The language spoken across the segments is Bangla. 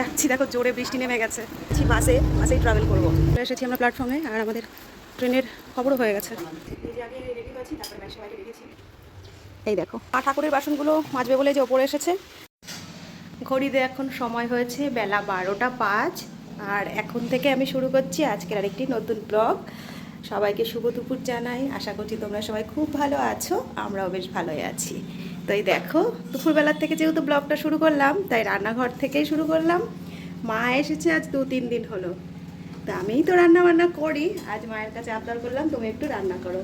যাচ্ছি, দেখো জোরে বৃষ্টি নেমে গেছে। বাসে, বাসেই ট্রাভেল করব। এসেছি আমরা প্ল্যাটফর্মে আর আমাদের ট্রেনের খবরও হয়ে গেছে। এই দেখো, মা ঠাকুরের বাসনগুলো মাজবে বলে যে ওপরে এসেছে। ঘড়িতে এখন সময় হয়েছে বেলা বারোটা পাঁচ, আর এখন থেকে আমি শুরু করছি আজকের আরেকটি নতুন ব্লগ সবাইকে শুভ দুপুর জানাই। আশা করছি তোমরা সবাই খুব ভালো আছো, আমরাও বেশ ভালোই আছি। তো এই দেখো, দুপুরবেলার থেকে যেহেতু ব্লগটা শুরু করলাম, তাই রান্নাঘর থেকেই শুরু করলাম। মা এসেছে আজ দু তিন দিন হলো। তা আমিই তো রান্না বান্না করি, আজ মায়ের কাছে আবদার করলাম, তুমি একটু রান্না করো।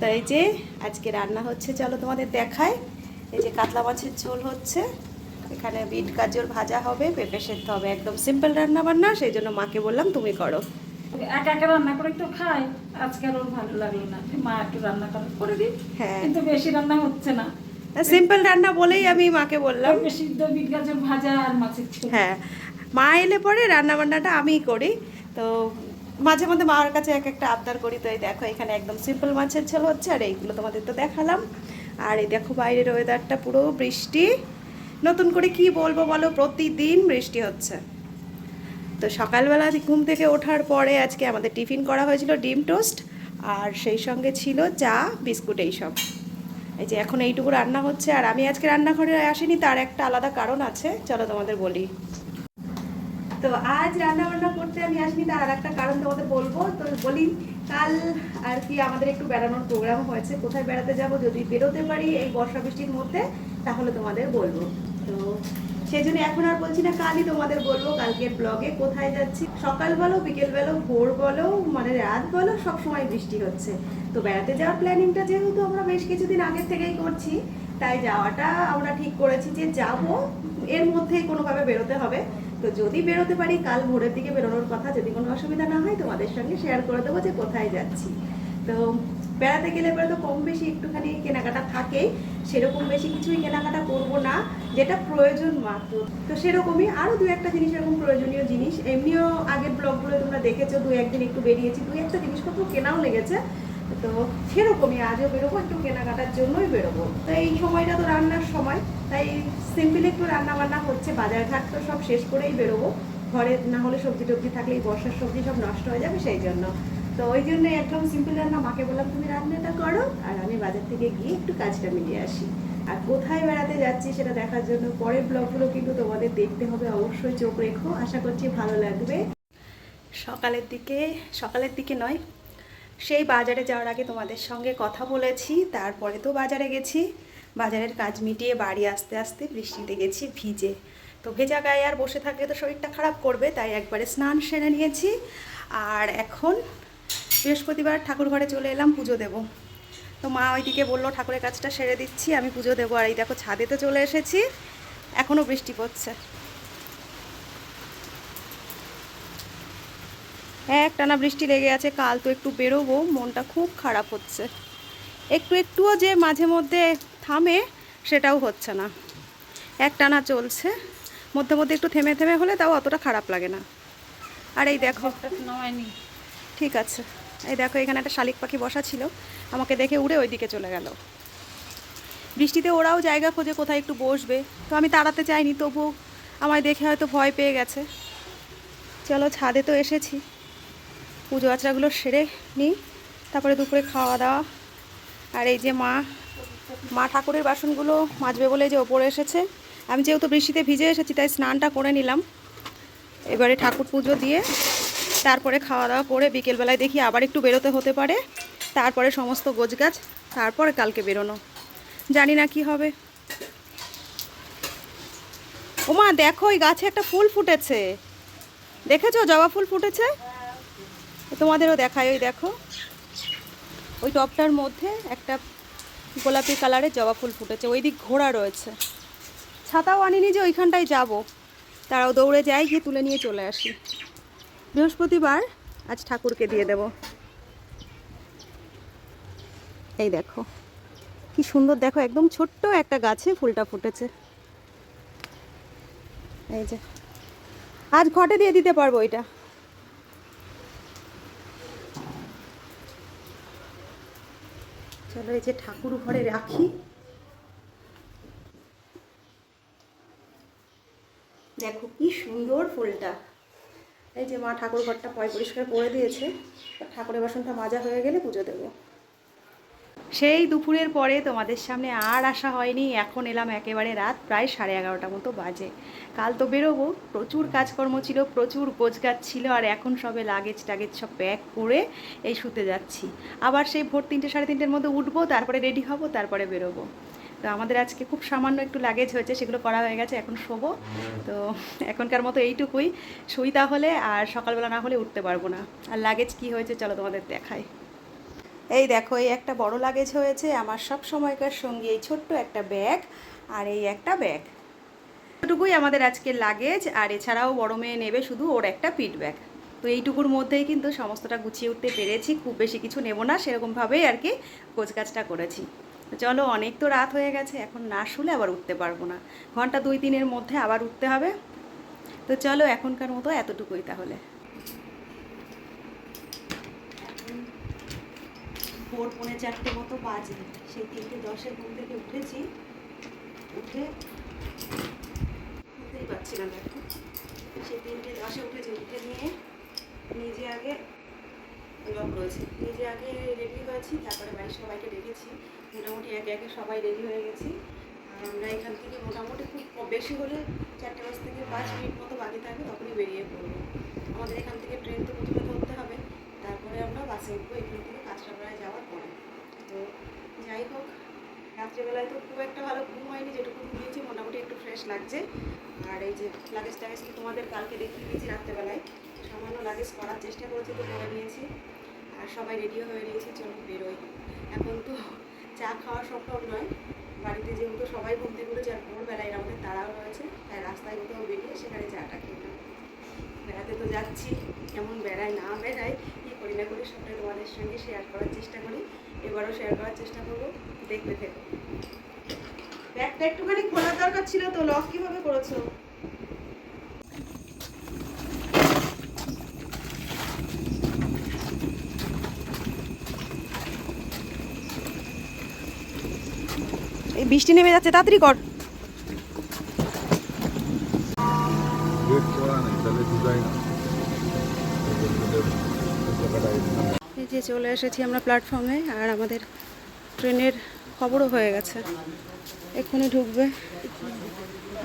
তাই যে, আজকে রান্না হচ্ছে, চলো তোমাদের দেখায় এই যে কাতলা মাছের ঝোল হচ্ছে, এখানে বিট গাজর ভাজা হবে, পেঁপে সেদ্ধ হবে, একদম সিম্পল রান্না বান্না সেই জন্য মাকে বললাম তুমি করো। একা একা রান্না করে একটু খাই আজকে আর ওর ভালো লাগল না। মা একটু রান্না করে করে দিই হ্যাঁ। কিন্তু বেশি রান্না হচ্ছে না। সিম্পল রান্না বলেই আমি মাকে বললাম। সিদ্ধ বিট গাজর ভাজা আর মাছের ঝোল। হ্যাঁ মা এলে পরে রান্না বান্নাটা আমিই করি। তো মাঝে মধ্যে মার কাছে এক একটা আবদার করি তো এই দেখো এখানে একদম সিম্পল মাছের ঝোল হচ্ছে আর এইগুলো তোমাদের তো দেখালাম। আর এই দেখো বাইরের ওয়েদারটা পুরো বৃষ্টি। নতুন করে কি বলব বলো প্রতিদিন বৃষ্টি হচ্ছে। তো সকালবেলা ঘুম থেকে ওঠার পরে আজকে আমাদের টিফিন করা হয়েছিল ডিম টোস্ট আর সেই সঙ্গে ছিল চা, বিস্কুট এইসব। এই যে এখন এইটুকু রান্না হচ্ছে আর আমি আজকে রান্নাঘরে আসিনি, তার একটা আলাদা কারণ আছে। চলো তোমাদের বলি। তো আজ রান্না বান্না করতে আমি আসিনি, তার আর একটা কারণ তোমাদের বলব। তো বলি, কাল আর কি আমাদের একটু বেড়ানোর প্রোগ্রাম হয়েছে। কোথায় বেড়াতে যাব, যদি বেরোতে পারি এই বর্ষা বৃষ্টির মধ্যে, তাহলে তোমাদের বলব। তো সেই জন্য এখন আর বলছি না কালই তোমাদের বলব কালকের ব্লগে কোথায় যাচ্ছি। সকাল বলো, বিকেল বলো, ভোর বলো মানে রাত বলো, সব সময় বৃষ্টি হচ্ছে। তো বেড়াতে যাওয়ার প্ল্যানিংটা যেহেতু আমরা বেশ কিছুদিন আগের থেকেই করছি, তাই যাওয়াটা আমরা ঠিক করেছি যে যাব, এর মধ্যেই কোনোভাবে বেরোতে হবে। তো যদি বেরোতে পারি, কাল ভোরের দিকে বেরোনোর কথা যদি কোনো অসুবিধা না হয়, তোমাদের সঙ্গে শেয়ার করে দেবো যে কোথায় যাচ্ছি। তো বেড়াতে গেলে পরে তো কম বেশি একটুখানি কেনাকাটা থাকেই, সেরকম বেশি কিছুই কেনাকাটা করব না, যেটা প্রয়োজন মাত্র। তো সেরকমই আরও দু একটা জিনিস এরকম প্রয়োজনীয় জিনিস। এমনিও আগের ব্লগগুলো তোমরা দেখেছ, দু একদিন একটু বেরিয়েছি, দু একটা জিনিসপত্র কেনাও লেগেছে। তো সেরকমই আজও বেরোবো, একটু কেনাকাটার জন্যই বেরোবো। তো এই সময়টা তো রান্নার সময়, তাই সিম্পল একটু রান্না বান্না হচ্ছে বাজার ঘাট তো সব শেষ করেই বেরোবো। ঘরে না হলে সবজি টবজি থাকলে এই বর্ষার সবজি সব নষ্ট হয়ে যাবে সেই জন্য। তো ওই জন্য একদম সিম্পল রান্না, মাকে বললাম, তুমি রান্নাটা করো। আর আমি বাজার থেকে গিয়ে একটু কাজটা মিলিয়ে আসি। আর কোথায় বেড়াতে যাচ্ছি সেটা দেখার জন্য পরের ব্লগগুলো কিন্তু তোমাদের দেখতে হবে, অবশ্যই চোখ রেখো। আশা করছি ভালো লাগবে। সকালের দিকে সকালের দিকে নয়, সেই বাজারে যাওয়ার আগে তোমাদের সঙ্গে কথা বলেছি, তারপরে তো বাজারে গেছি। বাজারের কাজ মিটিয়ে বাড়ি আসতে আসতে বৃষ্টিতে গেছি ভিজে। তো ভেজা গায়ে আর বসে থাকলে তো শরীরটা খারাপ করবে, তাই একবারে স্নান সেরে নিয়েছি। আর এখন বৃহস্পতিবার ঠাকুর ঘরে চলে এলাম পুজো দেব। তো মা ওইদিকে বলল ঠাকুরের কাজটা সেরে দিচ্ছি আমি পুজো দেবো। আর এই দেখো ছাদেতে চলে এসেছি এখনও বৃষ্টি পড়ছে। এক টানা বৃষ্টি লেগে আছে কাল তো একটু বেরোবো মনটা খুব খারাপ হচ্ছে। একটু একটুও যে মাঝে মধ্যে থামে সেটাও হচ্ছে না। এক টানা চলছে মধ্যে মধ্যে একটু থেমে থেমে হলে তাও অতটা খারাপ লাগে না। আর এই দেখো নয়নি। ঠিক আছে। এই দেখো, এখানে একটা শালিক পাখি বসা ছিল। আমাকে দেখে উড়ে ওইদিকে চলে গেল। বৃষ্টিতে ওরাও জায়গা খোঁজে কোথায় একটু বসবে। তো আমি তাড়াতে চাইনি তবু আমায় দেখে হয়তো ভয় পেয়ে গেছে। চলো, ছাদে তো এসেছি। পুজো আচরাগুলো সেরে নিই, তারপরে দুপুরে খাওয়া দাওয়া। আর এই যে মা মা ঠাকুরের বাসনগুলো মাজবে বলে যে ওপরে এসেছে। আমি যেহেতু বৃষ্টিতে ভিজে এসেছি, তাই স্নানটা করে নিলাম। এবারে ঠাকুর পুজো দিয়ে তারপরে খাওয়া দাওয়া করে বিকেলবেলায় দেখি আবার একটু বেরোতে হতে পারে। তারপরে সমস্ত গোছগাছ, তারপরে কালকে বেরোনো। জানি না কি হবে। ওমা, দেখো ওই গাছে একটা ফুল ফুটেছে। দেখেছ? জবা ফুল ফুটেছে? তোমাদেরও দেখায় ওই দেখো। ওই টপটার মধ্যে একটা গোলাপি কালারের জবা ফুল ফুটেছে। ওই দিক ঘোড়া রয়েছে। ছাতাও আনিনি যে ওইখানটায় যাব। তারাও দৌড়ে যাই, গিয়ে তুলে নিয়ে চলে আসি। বৃহস্পতিবার, আজ ঠাকুরকে দিয়ে দেব। এই দেখো, কি সুন্দর দেখো, একদম ছোট্ট একটা গাছে ফুলটা ফুটেছে। এই যে, আজ ঘটে দিয়ে দিতে পারব এটা। চলো এই যে ঠাকুর ঘরে রাখি। দেখো কি সুন্দর ফুলটা। এই যে মা ঠাকুর ঘরটা পয় পরিষ্কার করে দিয়েছে, ঠাকুরের বাসনটা মাজা হয়ে গেলে পুজো দেবো। সেই দুপুরের পরে তোমাদের সামনে আর আসা হয়নি, এখন এলাম একেবারে রাত প্রায় সাড়ে এগারোটা মতো বাজে। কাল তো বেরোবো, প্রচুর কাজকর্ম ছিল, প্রচুর গোছগাছ ছিল, আর এখন সবে লাগেজ টাগেজ সব প্যাক করে এই শুতে যাচ্ছি। আবার সেই ভোর তিনটে সাড়ে তিনটের মধ্যে উঠবো, তারপরে রেডি হব, তারপরে বেরোবো। তো আমাদের আজকে খুব সামান্য একটু লাগেজ হয়েছে, সেগুলো করা হয়ে গেছে, এখন শোবো। তো এখনকার মতো এইটুকুই। শুই তাহলে আর সকালবেলা না হলে উঠতে পারব না। আর লাগেজ কি হয়েছে চলো তোমাদের দেখাই। এই দেখো, এই একটা বড় লাগেজ হয়েছে, আমার সব সময়কার সঙ্গে, এই ছোট্ট একটা ব্যাগ আর এই একটা ব্যাগ এটুকুই আমাদের আজকের লাগেজ আর এছাড়াও বড় মেয়ে নেবে শুধু ওর একটা ব্যাগ তো এইটুকুর মধ্যেই কিন্তু সমস্তটা গুছিয়ে উঠতে পেরেছি, খুব বেশি কিছু নেব না, সেরকমভাবেই আর কি কোচকাজটা করেছি। চলো অনেক তো রাত হয়ে গেছে, এখন না শুলে আবার উঠতে পারব না। ঘণ্টা দুই তিনের মধ্যে আবার উঠতে হবে। তো চলো এখনকার মতো এতটুকুই তাহলে। ভোর পৌনে চারটে মতো বাজে, সেই তিনটে দশের ঘুম থেকে উঠেছি। উঠে উঠতেই পারছি না দেখো। সেই তিনটে দশে উঠেছি, উঠে নিয়ে নিজে আগে লক রয়েছে নিজে আগে রেডি হয়েছি, তারপরে বাড়ির সবাইকে ডেকেছি। মোটামুটি একে একে সবাই রেডি হয়ে গেছি। আমরা এখান থেকে মোটামুটি খুব বেশি হলে চারটে পাঁচ থেকে পাঁচ মিনিট মতো বাকি থাকবে তখনই বেরিয়ে পড়ব। আমাদের এখান থেকে ট্রেন তো প্রথমে ধরতে হবে, তারপরে আমরা বাসে উঠবো, এখান থেকে কাঁচরাপাড়ায় যাওয়ার পরে। তো যাই হোক, রাত্রেবেলায় তো খুব একটা ভালো ঘুম হয়নি, যেটুকু ঘুমিয়েছি, মোটামুটি একটু ফ্রেশ লাগছে। আর এই যে লাগেজ টাগেজ তোমাদের কালকে দেখিয়ে দিয়েছি রাত্রেবেলায়। সামান্য লাগেজ করার চেষ্টা করেছি, তো করে নিয়েছি। আর সবাই রেডিও হয়ে নিয়েছি চলো বেরোই। এখন তো চা খাওয়া সম্ভব নয়। বাড়িতে যেহেতু সবাই ঘুম থেকে উঠেছে আর ভোরবেলায় আমাদের তাড়াও রয়েছে, তাই রাস্তায় কোথাও বেরিয়ে সেখানে চাটা খেয়ে বেড়াতে তো যাচ্ছি, কেমন বেড়ায় না বেড়াই কী করি না করি সবটাই তোমাদের সঙ্গে শেয়ার করার চেষ্টা করি। এবারও শেয়ার করার চেষ্টা করব, দেখতে থেকো। ব্যাগটা একটুখানি খোলার দরকার ছিল তো লক কীভাবে করেছ এই বৃষ্টি নেমে যাচ্ছে তাড়াতাড়ি কর। যে চলে এসেছি আমরা প্ল্যাটফর্মে আর আমাদের ট্রেনের খবরও হয়ে গেছে। এক্ষুনি ঢুকবে।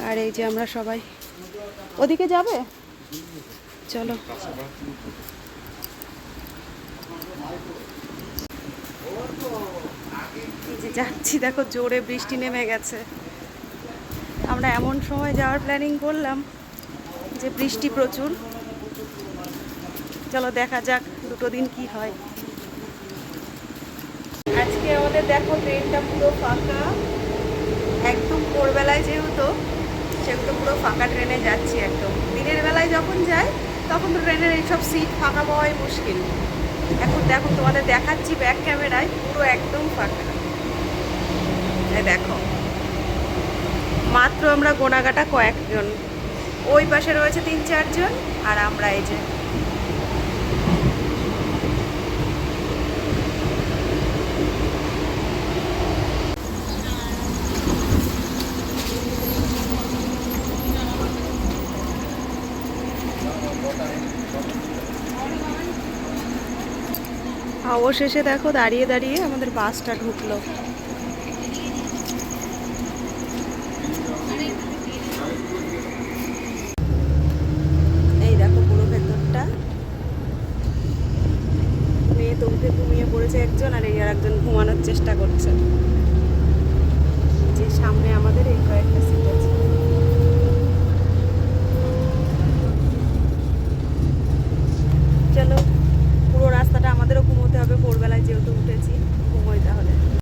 আর এই যে আমরা সবাই। ওদিকে যাবে? চলো। Oh, যে যাচ্ছি, দেখো জোরে বৃষ্টি নেমে গেছে। আমরা এমন সময় যাওয়ার প্ল্যানিং করলাম যে বৃষ্টি প্রচুর। চলো দেখা যাক দুটো দিন কি হয়। আজকে আমাদের দেখো ট্রেনটা পুরো ফাঁকা। একদম ভোরবেলায় যেহেতু সেগুলো পুরো ফাঁকা ট্রেনে যাচ্ছি একদম। দিনের বেলায় যখন যাই, তখন তো ট্রেনের এইসব সিট ফাঁকা পাওয়াই মুশকিল। এখন দেখো, তোমাদের দেখাচ্ছি ব্যাক ক্যামেরায় পুরো একদম ফাঁকা। দেখো। মাত্র আমরা গোনাগাটা কয়েকজন। ওই পাশে রয়েছে তিন চারজন, আর আমরা এই যে অবশেষে দেখো দাঁড়িয়ে দাঁড়িয়ে আমাদের বাসটা ঢুকলো। এই দেখো পুরো ভেতরটা। মেয়ে ঘুমিয়ে পড়েছে একজন আর এই ঘুমানোর চেষ্টা করছে। যে সামনে আমাদের এই কয়েকটা সিট আছে।